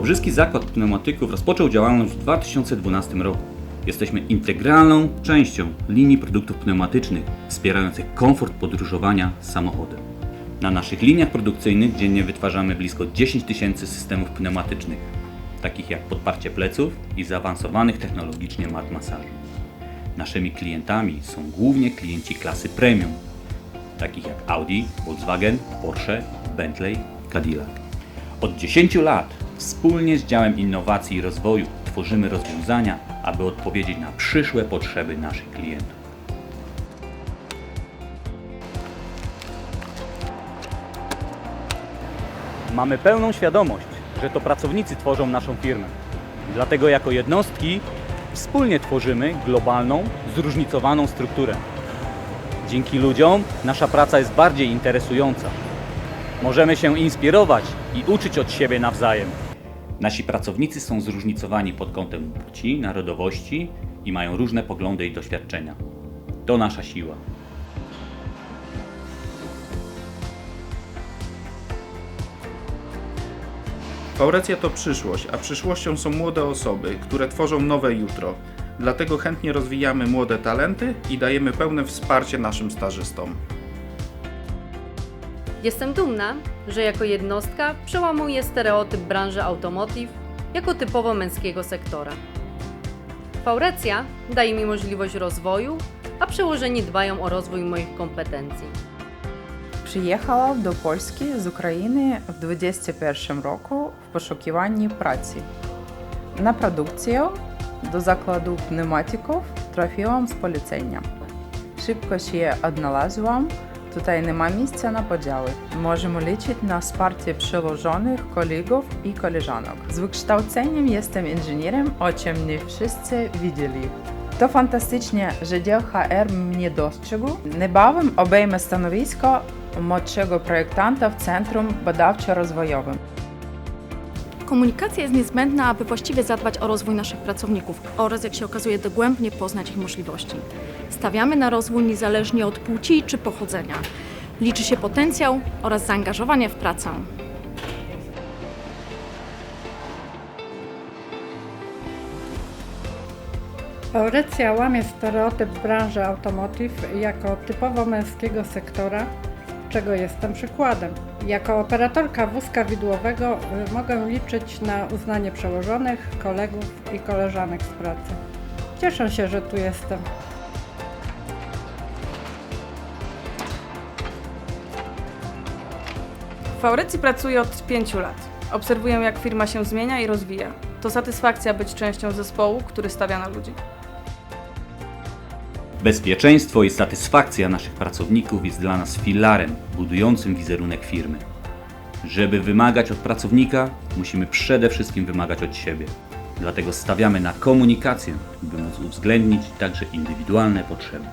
Wałbrzyski Zakład Pneumatyków rozpoczął działalność w 2012 roku. Jesteśmy integralną częścią linii produktów pneumatycznych wspierających komfort podróżowania samochodem. Na naszych liniach produkcyjnych dziennie wytwarzamy blisko 10 tysięcy systemów pneumatycznych, takich jak podparcie pleców i zaawansowanych technologicznie mat masażu. Naszymi klientami są głównie klienci klasy premium, takich jak Audi, Volkswagen, Porsche, Bentley, Cadillac. Od 10 lat wspólnie z działem innowacji i rozwoju tworzymy rozwiązania, aby odpowiedzieć na przyszłe potrzeby naszych klientów. Mamy pełną świadomość, że to pracownicy tworzą naszą firmę. Dlatego jako jednostki wspólnie tworzymy globalną, zróżnicowaną strukturę. Dzięki ludziom nasza praca jest bardziej interesująca. Możemy się inspirować i uczyć od siebie nawzajem. Nasi pracownicy są zróżnicowani pod kątem płci, narodowości i mają różne poglądy i doświadczenia. To nasza siła. Faurecja to przyszłość, a przyszłością są młode osoby, które tworzą nowe jutro. Dlatego chętnie rozwijamy młode talenty i dajemy pełne wsparcie naszym stażystom. Jestem dumna, że jako jednostka przełamuję stereotyp branży automotive jako typowo męskiego sektora. Faurecja daje mi możliwość rozwoju, a przełożeni dbają o rozwój moich kompetencji. Przyjechała do Polski z Ukrainy w 2021 roku w poszukiwaniu pracy. Na produkcję do zakładu pneumatyków trafiłam z polecenia. Szybko się odnalazłam, tutaj nie ma miejsca na podziały. Możemy liczyć na wsparcie przełożonych kolegów i koleżanek. Z wykształceniem jestem inżynierem, o czym nie wszyscy widzieli. To fantastycznie, że dział HR mnie dostrzegł. Niebawem obejmę stanowisko młodszego projektanta w Centrum Badawczo-Rozwojowym. Komunikacja jest niezbędna, aby właściwie zadbać o rozwój naszych pracowników oraz, jak się okazuje, dogłębnie poznać ich możliwości. Stawiamy na rozwój niezależnie od płci czy pochodzenia. Liczy się potencjał oraz zaangażowanie w pracę. Faurecja łamie stereotyp branży automotive jako typowo męskiego sektora, czego jestem przykładem. Jako operatorka wózka widłowego y, mogę liczyć na uznanie przełożonych, kolegów i koleżanek z pracy. Cieszę się, że tu jestem. W Faurecji pracuję od 5 lat. Obserwuję, jak firma się zmienia i rozwija. To satysfakcja być częścią zespołu, który stawia na ludzi. Bezpieczeństwo i satysfakcja naszych pracowników jest dla nas filarem budującym wizerunek firmy. Żeby wymagać od pracownika, musimy przede wszystkim wymagać od siebie. Dlatego stawiamy na komunikację, by móc uwzględnić także indywidualne potrzeby.